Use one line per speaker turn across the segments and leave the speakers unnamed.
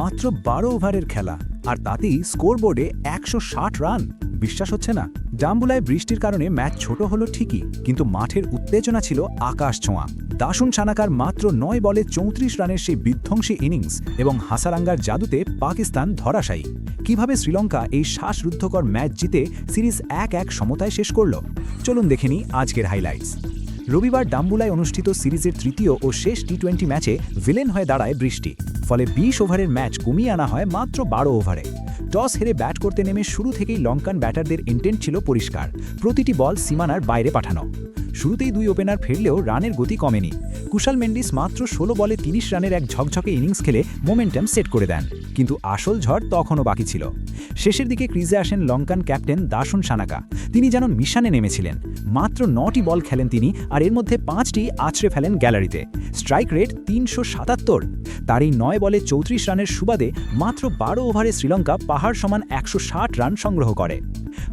মাত্র বারো ওভারের খেলা, আর তাতেই স্কোরবোর্ডে একশো ষাট রান। বিশ্বাস হচ্ছে না। ডাম্বুলায় বৃষ্টির কারণে ম্যাচ ছোট হলো ঠিকই, কিন্তু মাঠের উত্তেজনা ছিল আকাশ ছোঁয়া। দাসুন সানাকার মাত্র নয় বলে চৌত্রিশ রানের সেই বিধ্বংসী ইনিংস এবং হাসারাঙ্গার জাদুতে পাকিস্তান ধরাশায়ী। কীভাবে শ্রীলঙ্কা এই শ্বাসরুদ্ধকর ম্যাচ জিতে সিরিজ এক এক সমতায় শেষ করল? চলুন দেখে আজকের হাইলাইটস। রবিবার ডাম্বুলায় অনুষ্ঠিত সিরিজের তৃতীয় ও শেষ টি টোয়েন্টি ম্যাচে ভিলেন হয়ে দাঁড়ায় বৃষ্টি। ফলে বিশ ওভারের ম্যাচ কমিয়ে আনা হয় মাত্র বারো ওভারে। টস হেরে ব্যাট করতে নেমে শুরু থেকেই লঙ্কান ব্যাটারদের ইন্টেন্ট ছিল পরিষ্কার। প্রতিটি বল সীমানার বাইরে পাঠানো। শুরুতেই দুই ওপেনার ফেরলেও রানের গতি কমেনি। কুশাল মেন্ডিস মাত্র ষোলো বলে তিরিশ রানের এক ঝকঝকে ইনিংস খেলে মোমেন্টাম সেট করে দেন। কিন্তু আসল ঝড় তখনও বাকি ছিল। শেষের দিকে ক্রিজে আসেন লঙ্কান ক্যাপ্টেন দাসুন সানাকা। তিনি যেন মিশানে নেমেছিলেন। মাত্র নটি বল খেলেন তিনি, আর এর মধ্যে পাঁচটি আছড়ে ফেলেন গ্যালারিতে। স্ট্রাইক রেট তিনশো সাতাত্তর। তার এই নয় বলে চৌত্রিশ রানের সুবাদে মাত্র বারো ওভারে শ্রীলঙ্কা পাহাড় সমান একশো ষাট রান সংগ্রহ করে।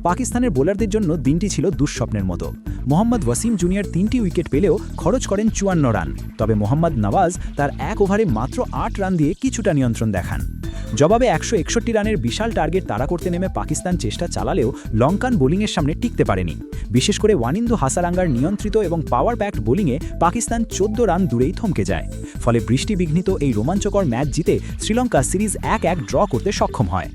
পাকিস্তানের বোলারদের জন্য দিনটি ছিল দুঃস্বপ্নের মতো। মোহাম্মদ ওয়াসিম জুনিয়র তিনটি উইকেট পেলেও খরচ করেন চুয়ান্ন রান। তবে মোহাম্মদ নওয়াজ তার এক ওভারে মাত্র আট রান দিয়ে কিছুটা নিয়ন্ত্রণ দেখান। জবাবে একশো একষট্টি রানের বিশাল টার্গেট তাড়া করতে নেমে পাকিস্তান চেষ্টা চালালেও লঙ্কান বোলিংয়ের সামনে টিকতে পারেনি। বিশেষ করে ওয়ানিন্দু হাসারাঙ্গার নিয়ন্ত্রিত এবং পাওয়ার প্যাকড বোলিংয়ে পাকিস্তান চোদ্দ রান দূরেই থমকে যায়। ফলে বৃষ্টিবিঘ্নিত এই রোমাঞ্চকর ম্যাচ জিতে শ্রীলঙ্কা সিরিজ এক এক ড্র করতে সক্ষম হয়।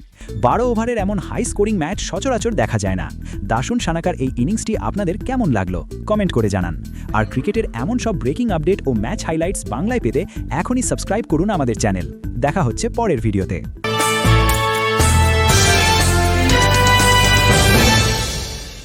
বারো ওভারের এমন হাই স্কোরিং ম্যাচ সচরাচর দেখা যায় না। দাসুন সানাকার এই ইনিংসটি আপনাদের কেমন লাগল? কমেন্ট করে জানান। আর ক্রিকেটের এমন সব ব্রেকিং আপডেট ও ম্যাচ হাইলাইটস বাংলায় পেতে এখনই সাবস্ক্রাইব করুন আমাদের চ্যানেল দেখা হচ্ছে পরের ভিডিওতে